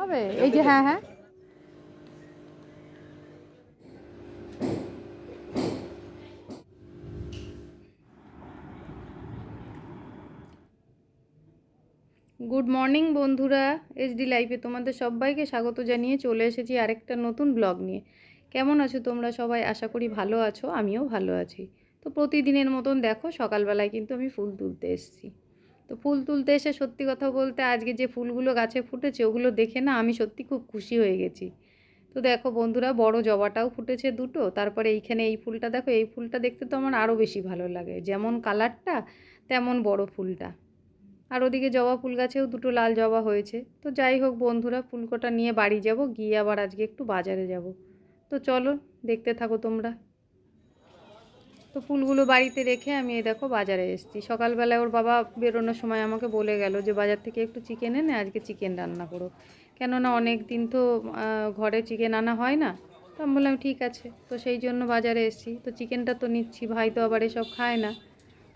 হবে? এই যে হ্যাঁ হ্যাঁ। গুড মর্নিং বন্ধুরা। এইচডি লাইফে তোমাদের সবাইকে স্বাগত জানিয়ে চলে এসেছি আরেকটা নতুন ব্লগ নিয়ে। কেমন আছো তোমরা সবাই? আশা করি ভালো আছো আমিও ভালো আছি। তো প্রতিদিনের মতন দেখো সকালবেলায় কিন্তু আমি ফুল তুলতে এসেছি। তো ফুল তুলতে এসে সত্যি কথা বলতে আজকে যে ফুলগুলো গাছে ফুটেছে, ওগুলো দেখে না আমি সত্যি খুব খুশি হয়ে গেছি। তো দেখো বন্ধুরা, বড় জবাটাও ফুটেছে দুটো, তারপরে এইখানে এই ফুলটা দেখো, এই ফুলটা দেখতে তো আমার আরও বেশি ভালো লাগে। যেমন কালারটা, তেমন বড় ফুলটা। আর ওদিকে জবা ফুল গাছেও দুটো লাল জবা হয়েছে। তো যাই হোক বন্ধুরা, ফুলকোটা নিয়ে বাড়ি যাব, গিয়ে আবার আজকে একটু বাজারে যাব। তো চলো, দেখতে থাকো তোমরা। তো ফুলগুলো বাড়িতে রেখে আমি এই দেখো বাজারে এসেছি। সকালবেলায় ওর বাবা বেরোনোর সময় আমাকে বলে গেল যে, বাজার থেকে একটু চিকেন এনে আজকে চিকেন রান্না করো। কেননা অনেক দিন তো ঘরে চিকেন আনা হয় না। তো আমি বললাম, ঠিক আছে। তো সেই জন্য বাজারে এসেছি। তো চিকেনটা তো নিচ্ছি, ভাই তো আবার এসব খায় না।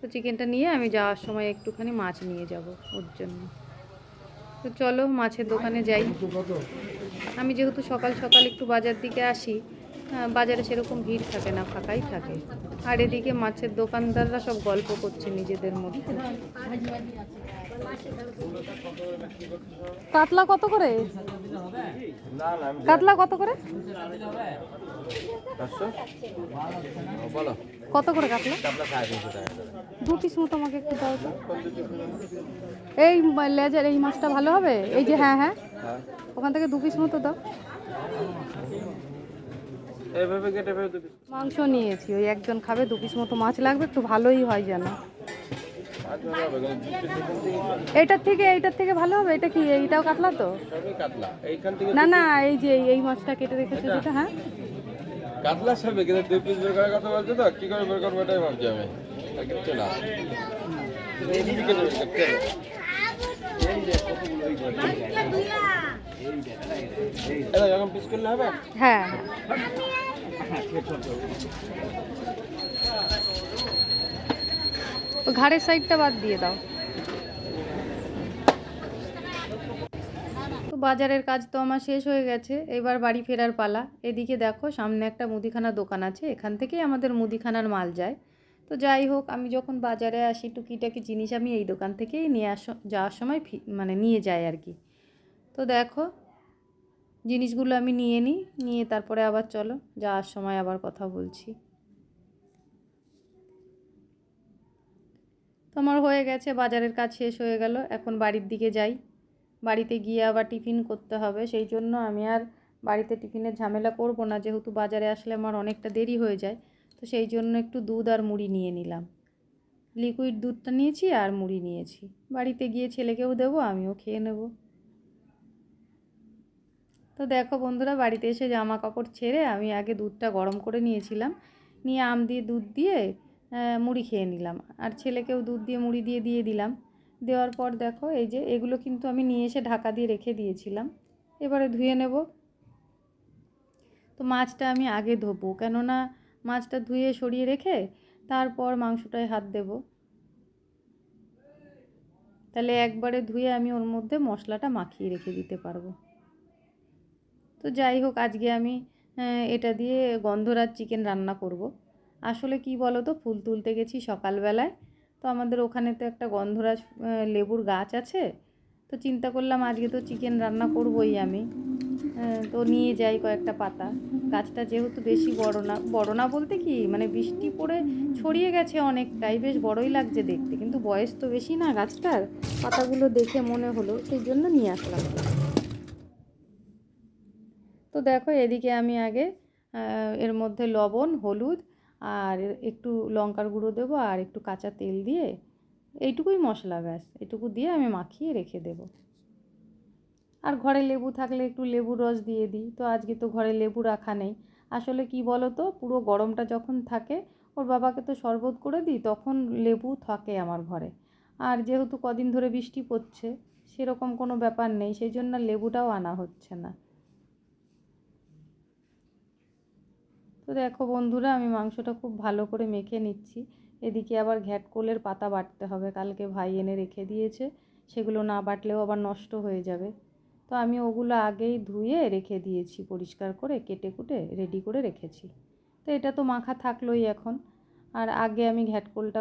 তো চিকেনটা নিয়ে আমি যাওয়ার সময় একটুখানি মাছ নিয়ে যাব ওর জন্য। তো চলো, মাছের দোকানে যাই। আমি যেহেতু সকাল সকাল একটু বাজার দিকে আসি বাজারে সেরকম ভিড় থাকে না, ফাঁকাই থাকে। আর এদিকে মাছের দোকানদাররা সব গল্প করছে নিজেদের মধ্যে। কাতলা কত করে? কাতলা কত করে? কত করে কাতলা? দু পিস মতো আমাকে একটু দাও তো। এই লেজার, এই মাছটা ভালো হবে? এই যে হ্যাঁ হ্যাঁ। হ্যাঁ ওখান থেকে দু পিস মতো দাও। এইভাবে কেটে ফেলে দুটো মাংস নিয়েছি ওই একজন খাবে দু পিস মতো মাছ লাগবে একটু ভালোই হয় যেন এখান থেকে এইটার থেকে ভালো হবে এটা কি এইটাও কাতলা তো না না এই যে এই মাছটা কেটে রেখেছো যেটা হ্যাঁ কাতলা সবই কিন্তু দুই পিস বের করার কথা বলছো তো কি করে বের করব এটাই ভাবছি আমি কিচ্ছু না হ্যাঁ। ঘাড়ের সাইডটা বাদ দিয়ে দাও। তো বাজারের কাজ তো আমার শেষ হয়ে গেছে, এবার বাড়ি ফেরার পালা। এদিকে দেখো, সামনে একটা মুদিখানা দোকান আছে, এখান থেকেই আমাদের মুদিখানার মাল যায়। তো যাই হোক, আমি যখন বাজারে আসি, টুকিটাকি জিনিস আমি এই দোকান থেকেই নিয়ে আস, যাওয়ার সময় মানে নিয়ে যাই আর কি। তো দেখো, জিনিসগুলো আমি নিয়ে নিই, নিয়ে তারপরে আবার চলো, যাওয়ার সময় আবার কথা বলছি। তোমার হয়ে গেছে, বাজারের কাজ শেষ হয়ে গেল, এখন বাড়ির দিকে যাই। বাড়িতে গিয়ে আবার টিফিন করতে হবে, সেই জন্য আমি আর বাড়িতে টিফিনের ঝামেলা করব না, যেহেতু বাজারে আসলে আমার অনেকটা দেরি হয়ে যায়, তো সেই জন্য একটু দুধ আর মুড়ি নিয়ে নিলাম। লিকুইড দুধটা নিয়েছি আর মুড়ি নিয়েছি। বাড়িতে গিয়ে ছেলেকেও দেবো, আমিও খেয়ে নেব। তো দেখো বন্ধুরা, বাড়িতে এসে জামা কাপড় ছেড়ে আমি আগে দুধটা গরম করে নিয়েছিলাম। নিয়ে আম দিয়ে দুধ দিয়ে মুড়ি খেয়ে নিলাম। আর ছেলেকেও দুধ দিয়ে, মুড়ি দিয়ে দিয়ে দিলাম। দেওয়ার পর দেখো, এই যে এগুলো কিন্তু আমি নিয়ে এসে ঢাকা দিয়ে রেখে দিয়েছিলাম। এবারে ধুয়ে নেব। তো মাছটা আমি আগে ধোবো, কেননা মাছটা ধুয়ে সরিয়ে রেখে তারপর মাংসটায় হাত দেব। তাহলে একবারে ধুয়ে আমি ওর মধ্যে মশলাটা মাখিয়ে রেখে দিতে পারব। তো যাই হোক, আজকে আমি এটা দিয়ে গন্ধরাজ চিকেন রান্না করব। আসলে কি বলো তো ফুল তুলতে গেছি সকালবেলায়। তো আমাদের ওখানে তো একটা গন্ধরাজ লেবুর গাছ আছে। তো চিন্তা করলাম আজকে তো চিকেন রান্না করবই আমি। তো নিয়ে যাই কয়েকটা পাতা। গাছটা যেহেতু বেশি বড় না বড় না বলতে কি মানে বৃষ্টি পড়ে ছড়িয়ে গেছে অনেকটাই, বেশ বড়ই লাগছে দেখতে। কিন্তু বয়স তো বেশি না গাছটার। পাতাগুলো দেখে মনে হলো, সেই জন্য নিয়ে আসলাম। দেখো এদিকে আমি আগে এর মধ্যে লবণ, হলুদ আর একটু লঙ্কার গুঁড়ো দেবো আর একটু কাঁচা তেল দিয়ে এইটুকুই মশলা ব্যাস, এটুকু দিয়ে আমি মাখিয়ে রেখে দেবো। আর ঘরে লেবু থাকলে একটু লেবুর রস দিয়ে দিই, তো আজকে তো ঘরে লেবু রাখা নেই। আসলে কি বলো তো পুরো গরমটা যখন থাকে, ওর বাবাকে তো শরবত করে দিই, তখন লেবু থাকে আমার ঘরে। আর যেহেতু কদিন ধরে বৃষ্টি পড়ছে, সেরকম কোনো ব্যাপার নেই, সেই জন্য লেবুটাও আনা হচ্ছে না। তো দেখো বন্ধুরা, আমি মাংসটা খুব ভালো করে মেখে নিচ্ছি। এদিকে আবার ঘ্যাটকোলের পাতা বাটতে হবে, কালকে ভাই এনে রেখে দিয়েছে। সেগুলো না বাটলেও আবার নষ্ট হয়ে যাবে। তো আমি ওগুলো আগেই ধুয়ে রেখে দিয়েছি, পরিষ্কার করে, কেটে কুটে রেডি করে রেখেছি। তো এটা তো মাখা থাকলোই এখন। আর আগে আমি ঘ্যাটকোলটা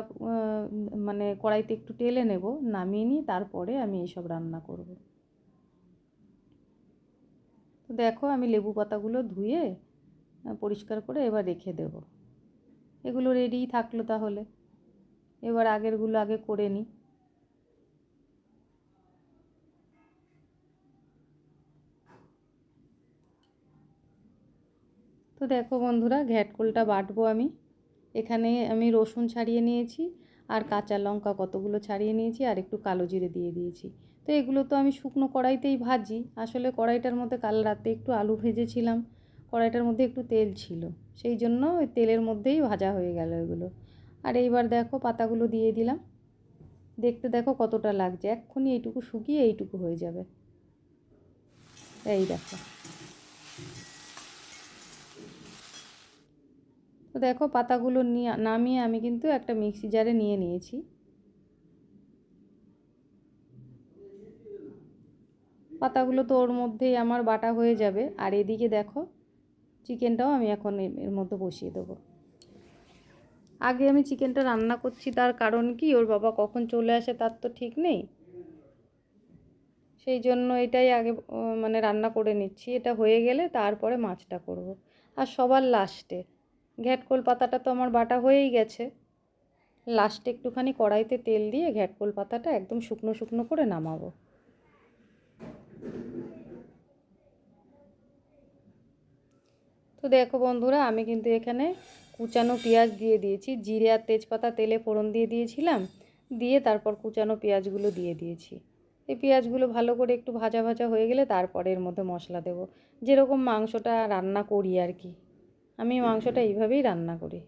মানে কড়াইতে একটু টেলে নেব, নামিয়ে নিই তারপরে আমি এইসব রান্না করব। তো দেখো আমি লেবু পাতাগুলো ধুয়ে পরিষ্কার করে এবার রেখে দেব। এগুলো রেডিই থাকল তাহলে। এবার আগেরগুলো আগে করে নিই। তো দেখো বন্ধুরা, ঘ্যাটকোলটা বাটবো আমি। এখানে আমি রসুন ছাড়িয়ে নিয়েছি, আর কাঁচা লঙ্কা কতগুলো ছাড়িয়ে নিয়েছি, আর একটু কালো জিরে দিয়ে দিয়েছি। তো এগুলো তো আমি শুকনো কড়াইতেই ভাজি। আসলে কড়াইটার মধ্যে কাল রাতে একটু আলু ভেজেছিলাম। কড়াইটার মধ্যে একটু তেল ছিল। সেই জন্য ওই তেলের মধ্যেই ভাজা হয়ে গেল এগুলো। আর এইবার দেখো পাতাগুলো দিয়ে দিলাম। দেখতে দেখো কতটা লাগছে। এক্ষুনি এইটুকু শুকিয়ে এইটুকু হয়ে যাবে। এই দেখো। তো দেখো পাতাগুলো নিয়ে নামিয়ে আমি কিন্তু একটা মিক্সি জারে নিয়ে নিয়েছি। পাতাগুলো তো ওর মধ্যেই আমার বাটা হয়ে যাবে। আর এদিকে দেখো চিকেনটাও আমি এখন এর মধ্যে বসিয়ে দেবো। আগে আমি চিকেনটা রান্না করছি, তার কারণ কি? ওর বাবা কখন চলে আসে তার তো ঠিক নেই। সেই জন্য এটাই আগে মানে রান্না করে নিচ্ছি। এটা হয়ে গেলে তারপরে মাছটা করব। আর সবার লাস্টে, ঘ্যাটকোল পাতাটা তো আমার বাটা হয়েই গেছে। লাস্টে একটুখানি কড়াইতে তেল দিয়ে ঘ্যাটকোল পাতাটা একদম শুকনো শুকনো করে নামাবো। তো দেখো বন্ধুরা, আমি কিন্তু এখানে কুচানো পেঁয়াজ দিয়ে দিয়েছি। জিরে আর তেজপাতা, তেলে ফোড়ন দিয়ে দিয়েছিলাম। দিয়ে তারপর কুচানো পেঁয়াজগুলো দিয়ে দিয়েছি। এই পেঁয়াজগুলো ভালো করে একটু ভাজা ভাজা হয়ে গেলে তারপরে এর মধ্যে মশলা দেবো। যেরকম মাংসটা রান্না করি আর কি। আমি মাংসটা এইভাবেই রান্না করি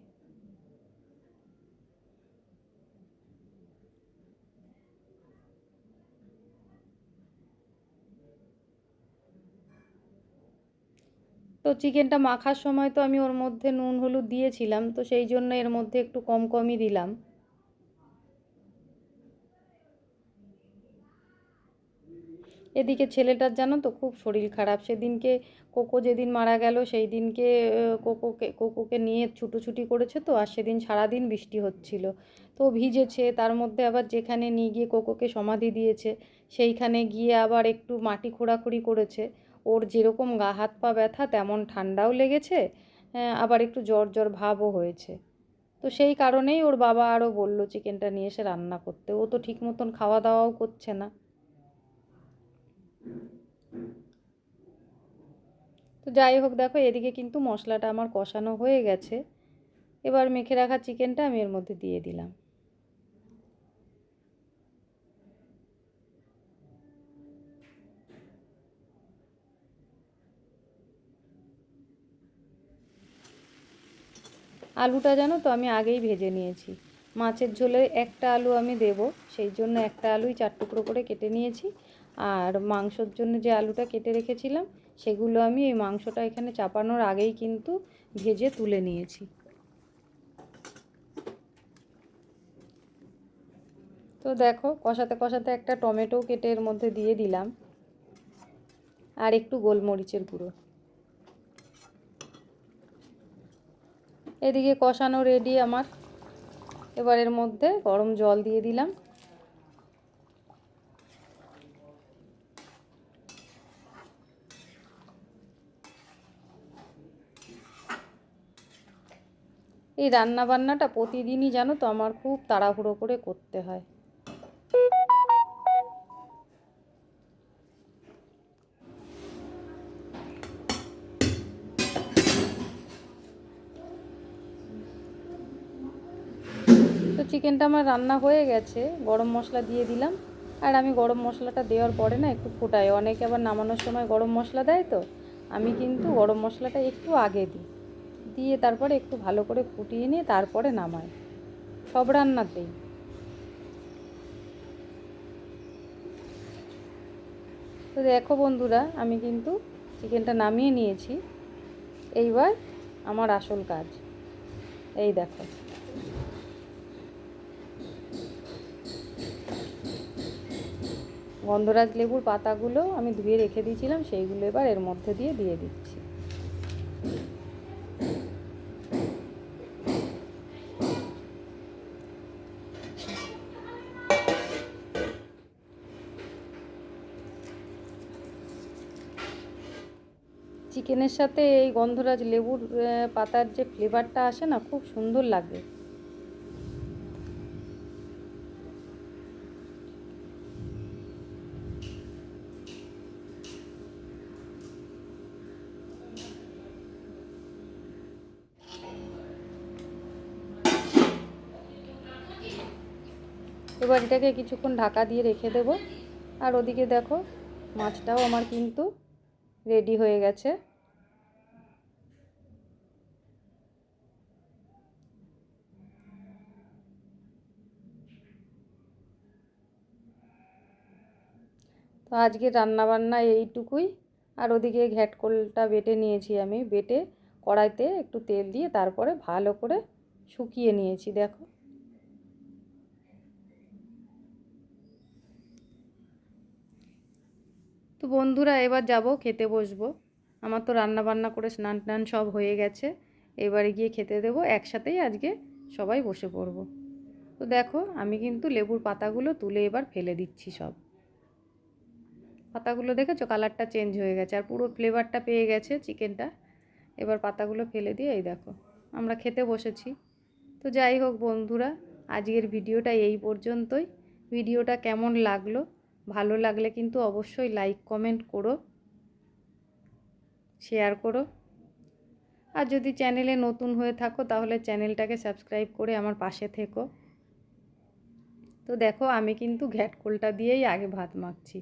তো চিকেনটা মাখার সময় তো আমি ওর মধ্যে নুন, হলুদ দিয়েছিলাম, তো সেই জন্য এর মধ্যে একটু কম কমই দিলাম। এদিকে ছেলেটার জানো তো খুব শরীর খারাপ, সেদিনকে কোকো যেদিন মারা গেল সেই দিনকে কোকোকে কোকোকে নিয়ে ছুটোছুটি করেছে তো, আর সেদিন সারাদিন বৃষ্টি হচ্ছিল। তো ভিজেছে, তার মধ্যে আবার যেখানে নিয়ে গিয়ে কোকোকে সমাধি দিয়েছে, সেইখানে গিয়ে আবার একটু মাটি খোঁড়াখুড়ি করেছে। ওর যেরকম গা হাত পা ব্যথা, তেমন ঠান্ডাও লেগেছে আবার একটু জ্বর জ্বর ভাবও হয়েছে। তো সেই কারণেই ওর বাবা আরও বলল, চিকেনটা নিয়ে এসে রান্না করতে। ও তো ঠিক মতন খাওয়া দাওয়াও করছে না। তো যাই হোক, দেখো, এদিকে কিন্তু মশলাটা আমার কষানো হয়ে গেছে। এবার মেখে রাখা চিকেনটা আমি এর মধ্যে দিয়ে দিলাম। আলুটা জানো তো আমি আগেই ভেজে নিয়েছি। মাছের ঝোলে একটা আলু আমি দেব, সেই জন্য একটা আলুই চার টুকরো করে কেটে নিয়েছি। আর মাংসর জন্য যে আলুটা কেটে রেখেছিলাম, সেগুলো আমি এই মাংসটা এখানে চাপানোর আগেই কিন্তু ভেজে তুলে নিয়েছি। তো দেখো, কষাতে কষাতে একটা টমেটো কেটে এর মধ্যে দিয়ে দিলাম। আর একটু গোলমরিচের গুঁড়ো। এদিকে কষানো রেডি আমার। এবারের মধ্যে গরম জল দিয়ে দিলাম। এই রান্না বান্নাটা প্রতিদিনই জানো তো আমার খুব তাড়াহুড়ো করে করতে হয়। তো চিকেনটা আমার রান্না হয়ে গেছে, গরম মশলা দিয়ে দিলাম। আর আমি গরম মশলাটা দেওয়ার পরে না একটু ফোটাই। অনেকে আবার নামানোর সময় গরম মশলা দেয় তো, আমি কিন্তু গরম মশলাটা একটু আগে দিই। দিয়ে তারপরে একটু ভালো করে ফুটিয়ে নিয়ে তারপরে নামাই। সব রান্নাতেই। তো দেখো বন্ধুরা, আমি কিন্তু চিকেনটা নামিয়ে নিয়েছি। এইবার আমার আসল কাজ। এই দেখো। গন্ধরাজ লেবুর পাতাগুলো আমি ধুয়ে রেখে দিয়েছিলাম, সেইগুলো এবার এর মধ্যে দিয়ে দিয়ে দিচ্ছি। চিকেনের সাথে এই গন্ধরাজ লেবুর পাতার যে ফ্লেভারটা আসে না, খুব সুন্দর লাগে। এবার এটাকে কিছুক্ষণ ঢাকা দিয়ে রেখে দেব। আর ওদিকে দেখো, মাছটাও আমার কিন্তু রেডি হয়ে গেছে। তো আজকে রান্নাবান্না এইটুকুই। আর ওদিকে ঘ্যাটকোলটা বেটে নিয়েছি আমি। বেটে কড়াইতে একটু তেল দিয়ে তারপরে ভালো করে শুকিয়ে নিয়েছি, দেখো। তো বন্ধুরা, এবার যাব খেতে বসবো। আমার তো রান্না বান্না করে স্নান টান সব হয়ে গেছে। এবারে গিয়ে খেতে দেবো, একসাথেই আজকে সবাই বসে পড়ব। তো দেখো, আমি কিন্তু লেবুর পাতাগুলো তুলে এবার ফেলে দিচ্ছি সব। পাতাগুলো দেখেছ? কালারটা চেঞ্জ হয়ে গেছে আর পুরো ফ্লেভারটা পেয়ে গেছে চিকেনটা। এবার পাতাগুলো ফেলে দিয়ে এই দেখো, আমরা খেতে বসেছি। তো যাই হোক বন্ধুরা, আজকের ভিডিওটা এই পর্যন্তই। ভিডিওটা কেমন লাগল ভালো লাগলে কিন্তু অবশ্যই লাইক কমেন্ট করো শেয়ার করো। আর যদি চ্যানেলে নতুন হয়ে থাকো, তাহলে চ্যানেলটাকে সাবস্ক্রাইব করে আমার পাশে থেকো। তো দেখো, আমি কিন্তু ঘ্যাটকোলটা দিয়েই আগে ভাত মাখছি।